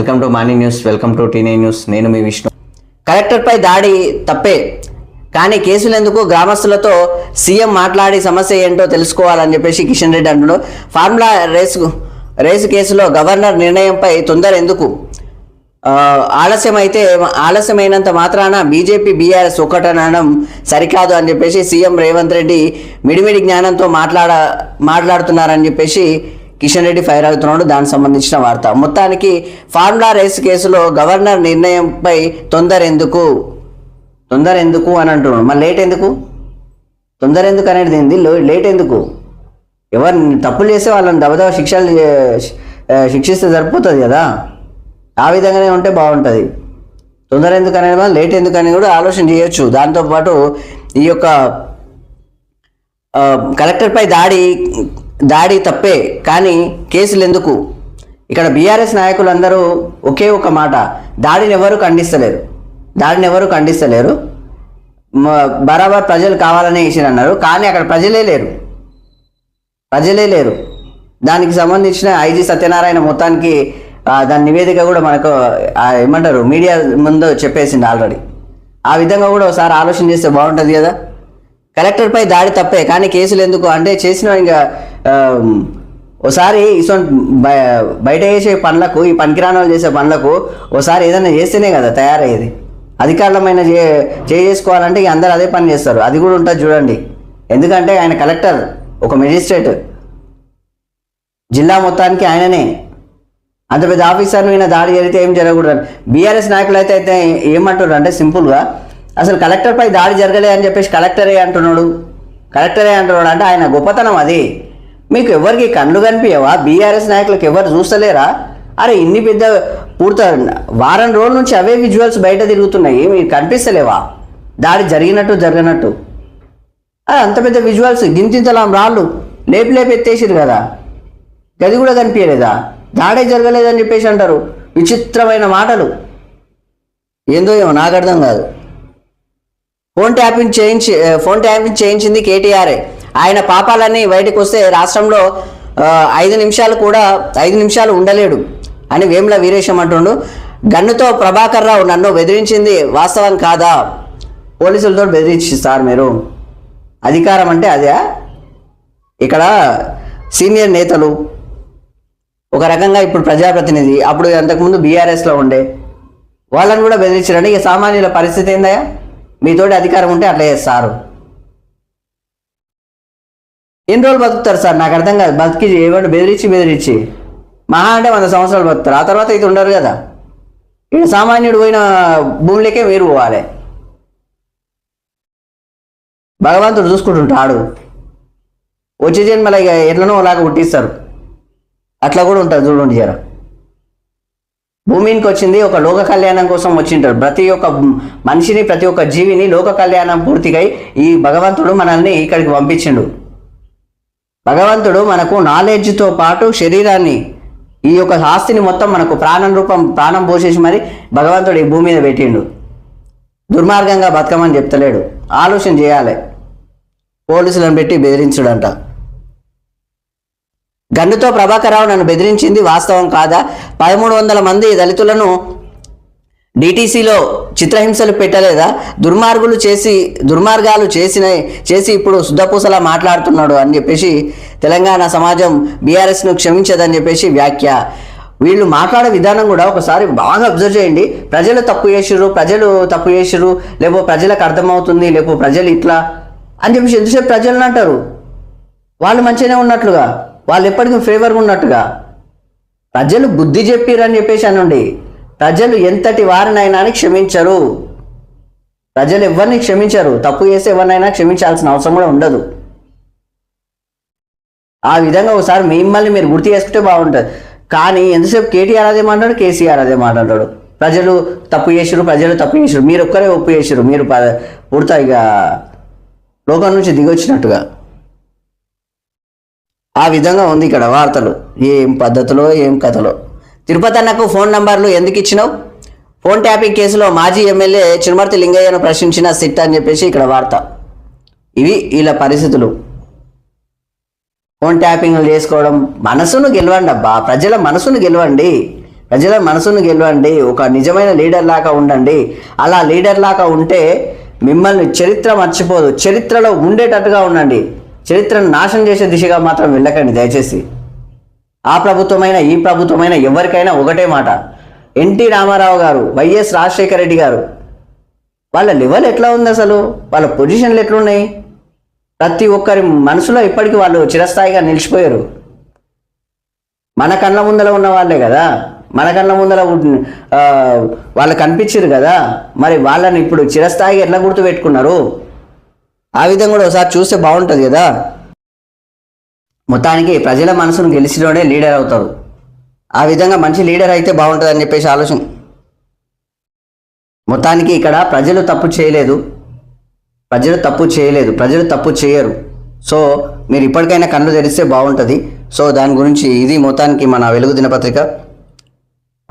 Welcome to morning news welcome to టీనే news. నేను మీ విష్ణు. కలెక్టర్పై దాడి తప్పే కానీ కేసులు ఎందుకు? గ్రామస్తులతో సీఎం మాట్లాడి సమస్య ఏంటో తెలుసుకోవాలని చెప్పేసి కిషన్ రెడ్డి అంటున్నాడు. ఫార్ములా రేసు రేసు కేసులో గవర్నర్ నిర్ణయంపై తొందర ఎందుకు? ఆలస్యమైతే ఆలస్యం అయితే ఆలస్యమైనంత మాత్రాన బీజేపీ బీఆర్ఎస్ ఒక్కటనడం సరికాదు అని చెప్పేసి సీఎం రేవంత్ రెడ్డి మిడిమిడి జ్ఞానంతో మాట్లాడ మాట్లాడుతున్నారని చెప్పేసి కిషన్ రెడ్డి ఫైర్ అవుతున్నాడు. దానికి సంబంధించిన వార్త. మొత్తానికి ఫార్ములా రేస్ కేసులో గవర్నర్ నిర్ణయంపై తొందర ఎందుకు తొందర ఎందుకు అని అంటున్నాడు. మరి లేట్ ఎందుకు? తొందర ఎందుకు అనేది ఏంది? లేట్ ఎందుకు? ఎవరు తప్పులు చేస్తే వాళ్ళని దబదబ శిక్షలు శిక్షిస్తే సరిపోతుంది కదా? ఆ విధంగానే ఉంటే బాగుంటుంది. తొందర ఎందుకు అనేది లేట్ ఎందుకు అనేది కూడా ఆలోచన చేయొచ్చు. దాంతోపాటు ఈ యొక్క కలెక్టర్పై దాడి దాడి తప్పే కానీ కేసులు ఎందుకు ఇక్కడ బీఆర్ఎస్ నాయకులందరూ ఒకే ఒక మాట దాడిని ఎవరు ఖండిస్తలేరు. దాడిని ఎవరు ఖండిస్తలేరు బరాబర్ ప్రజలు కావాలనే వేసిన అన్నారు కానీ అక్కడ ప్రజలే లేరు. ప్రజలే లేరు. దానికి సంబంధించిన ఐజీ సత్యనారాయణ మొత్తానికి దాని నివేదిక కూడా మనకు ఏమంటారు మీడియా ముందు చెప్పేసింది ఆల్రెడీ. ఆ విధంగా కూడా ఒకసారి ఆలోచన చేస్తే బాగుంటుంది కదా? కలెక్టర్పై దాడి తప్పే కానీ కేసులు ఎందుకు? అంటే చేసిన ఇంకా ఒకసారి ఇటువంటి బయట చేసే పనులకు ఈ పనికిరాణాలు వాళ్ళు చేసే పనులకు ఒకసారి ఏదైనా చేస్తేనే కదా తయారయ్యేది. అధికారులమైన చే చేసుకోవాలంటే ఇక అందరు అదే పని చేస్తారు. అది కూడా ఉంటుంది చూడండి. ఎందుకంటే ఆయన కలెక్టర్ ఒక మెజిస్ట్రేట్. జిల్లా మొత్తానికి ఆయననే. అంత పెద్ద ఆఫీసర్ మీద దాడి జరిగితే ఏం జరగకూడదు బీఆర్ఎస్ నాయకులు అయితే అయితే ఏమంటారు అంటే సింపుల్గా అసలు కలెక్టర్పై దాడి జరగలే అని చెప్పేసి కలెక్టరే అంటున్నాడు. కలెక్టరే అంటున్నాడు అంటే ఆయన గొప్పతనం అది. మీకు ఎవరికి కళ్ళు కనిపించవా? బీఆర్ఎస్ నాయకులకు ఎవరు చూస్తలేరా? అరే ఇన్ని పెద్ద పూర్త వారం రోజుల నుంచి అవే విజువల్స్ బయట తిరుగుతున్నాయి. మీరు కనిపిస్తలేవా? దాడి జరిగినట్టు జరగనట్టు. ఆ, అంత పెద్ద విజువల్స్ గింతింతలాం రాళ్ళు. లేపి ఎత్తేసిరు కదా. గది కూడా కనిపించలేదా? దాడే జరగలేదని చెప్పేసి అంటారు. విచిత్రమైన మాటలు. ఏందో ఏమో నాకు అర్థం కాదు. ఫోన్ ట్యాపింగ్ చేయించి ఫోన్ ట్యాపింగ్ చేయించింది కేటీఆర్ఏ ఆయన పాపాలన్నీ బయటకు వస్తే రాష్ట్రంలో ఐదు నిమిషాలు కూడా ఐదు నిమిషాలు ఉండలేడు అని వేముల వీరేశం అంటుండు. గన్నుతో ప్రభాకర్ రావు నన్ను బెదిరించింది వాస్తవం కాదా? పోలీసులతో బెదిరించి సార్ మీరు. అధికారం అంటే అదే ఇక్కడ సీనియర్ నేతలు ఒక రకంగా ఇప్పుడు ప్రజాప్రతినిధి అప్పుడు అంతకుముందు బీఆర్ఎస్లో ఉండే వాళ్ళని కూడా బెదిరించారండి ఇక సామాన్యుల పరిస్థితి ఏందయ్యా? మీతోటి అధికారం ఉంటే అట్లా చేస్తారు. ఎన్ని రోజులు బతుకుతారు సార్? నాకు అర్థం కాదు. బతికి ఏమంటే బెదిరించి బెదిరించి. మహా అంటే వంద సంవత్సరాలు బతుకుతారు. ఆ తర్వాత ఇది ఉండరు కదా. ఇక్కడ సామాన్యుడు పోయిన భూమిలోకే మీరు పోవాలి. భగవంతుడు చూసుకుంటుంటాడు. వచ్చే జన్మల ఇక ఎట్లనో అలాగ పుట్టిస్తారు. అట్లా కూడా ఉంటుంది చూడండి జరా. భూమికి వచ్చింది ఒక లోక కళ్యాణం కోసం వచ్చింటారు. ప్రతి ఒక్క మనిషిని ప్రతి ఒక్క జీవిని లోక కళ్యాణం పూర్తిగా ఈ భగవంతుడు మనల్ని ఇక్కడికి పంపించిండు. భగవంతుడు మనకు నాలెడ్జ్తో పాటు శరీరాన్ని ఈ యొక్క ఆస్తిని మొత్తం మనకు ప్రాణం రూపం ప్రాణం పోసేసి మరి భగవంతుడు ఈ భూమి మీద పెట్టిండు. దుర్మార్గంగా బతకమని చెప్తలేడు. ఆలోచన చేయాలి. పోలీసులను పెట్టి బెదిరించుడంట. గన్నుతో ప్రభాకరరావు నన్ను బెదిరించింది వాస్తవం కాదా? పదమూడు వందల మంది దళితులను డిటీసీలో చిత్రహింసలు పెట్టలేదా? దుర్మార్గులు చేసి దుర్మార్గాలు చేసిన చేసి ఇప్పుడు శుద్ధపూసలా మాట్లాడుతున్నాడు అని చెప్పేసి తెలంగాణ సమాజం బీఆర్ఎస్ను క్షమించదని చెప్పేసి వ్యాఖ్య. వీళ్ళు మాట్లాడే విధానం కూడా ఒకసారి బాగా అబ్జర్వ్ చేయండి. ప్రజలు తప్పు చేసిర్రు ప్రజలు తప్పు చేసిర్రు లేకపోతే ప్రజలకు అర్థమవుతుంది లేకపోతే ప్రజలు ఇట్లా అని చెప్పేసి ఎంతసేపు ప్రజలను అంటారు? వాళ్ళు మంచిగానే ఉన్నట్లుగా. వాళ్ళు ఎప్పటికీ ఫేవర్గా ఉన్నట్టుగా. ప్రజలు బుద్ధి చెప్పిరని చెప్పేసి అనండి. ప్రజలు ఎంతటి వారినైనా క్షమించరు. ప్రజలు ఎవరిని క్షమించరు? తప్పు చేస్తే ఎవరినైనా క్షమించాల్సిన అవసరం కూడా ఉండదు. ఆ విధంగా ఒకసారి మిమ్మల్ని మీరు గుర్తు చేసుకుంటే బాగుంటుంది. కానీ ఎంతసేపు కేటీఆర్ అదే మాట్లాడు కేసీఆర్ అదే మాట్లాడాడు ప్రజలు తప్పు చేసిరు ప్రజలు తప్పు చేసిరు మీరు ఒక్కరే ఒప్పు చేసిరు మీరు ప- ఇక లోకం నుంచి దిగొచ్చినట్టుగా. ఆ విధంగా ఉంది ఇక్కడ వార్తలు. ఏం పద్ధతిలో ఏం కథలో. తిరుపతి అన్నకు ఫోన్ నంబర్లు ఎందుకు ఇచ్చినావు? ఫోన్ ట్యాపింగ్ కేసులో మాజీ ఎమ్మెల్యే చిరుమర్తి లింగయ్యను ప్రశ్నించిన సిట్ అని చెప్పేసి ఇక్కడ వార్త. ఇవి వీళ్ళ పరిస్థితులు. ఫోన్ ట్యాపింగ్లు చేసుకోవడం మనసును గెలవండి అబ్బా. ప్రజల మనసును గెలవండి. ప్రజల మనసును గెలవండి. ఒక నిజమైన లీడర్ లాగా ఉండండి. అలా లీడర్ లాగా ఉంటే మిమ్మల్ని చరిత్ర మర్చిపోదు. చరిత్రలో ఉండేటట్టుగా ఉండండి. చరిత్రను నాశనం చేసే దిశగా మాత్రం వెళ్ళకండి దయచేసి. ఆ ప్రభుత్వమైన ఈ ప్రభుత్వమైన ఎవరికైనా ఒకటే మాట. ఎన్టీ రామారావు గారు వైఎస్ రాజశేఖర రెడ్డి గారు వాళ్ళ లెవెల్ ఎట్లా ఉంది అసలు? వాళ్ళ పొజిషన్లు ఎట్లున్నాయి? ప్రతి ఒక్కరి మనసులో ఇప్పటికీ వాళ్ళు చిరస్థాయిగా నిలిచిపోయారు. మన కళ్ళ ముందర ఉన్న వాళ్ళే కదా? మన కళ్ళ ముందర వాళ్ళు కనిపించారు కదా? మరి వాళ్ళని ఇప్పుడు చిరస్థాయిగా ఎట్లా గుర్తు పెట్టుకున్నారు ఆ విధంగా కూడా ఒకసారి చూస్తే బాగుంటుంది కదా? మొత్తానికి ప్రజల మనసును గెలిచిలోనే లీడర్ అవుతారు ఆ విధంగా మంచి లీడర్ అయితే బాగుంటుంది అని చెప్పేసి ఆలోచన. మొత్తానికి ఇక్కడ ప్రజలు తప్పు చేయలేదు. ప్రజలు తప్పు చేయలేదు. ప్రజలు తప్పు చేయరు. సో మీరు ఇప్పటికైనా కళ్ళు తెరిస్తే బాగుంటుంది. సో దాని గురించి ఇది మొత్తానికి మన వెలుగు దినపత్రిక.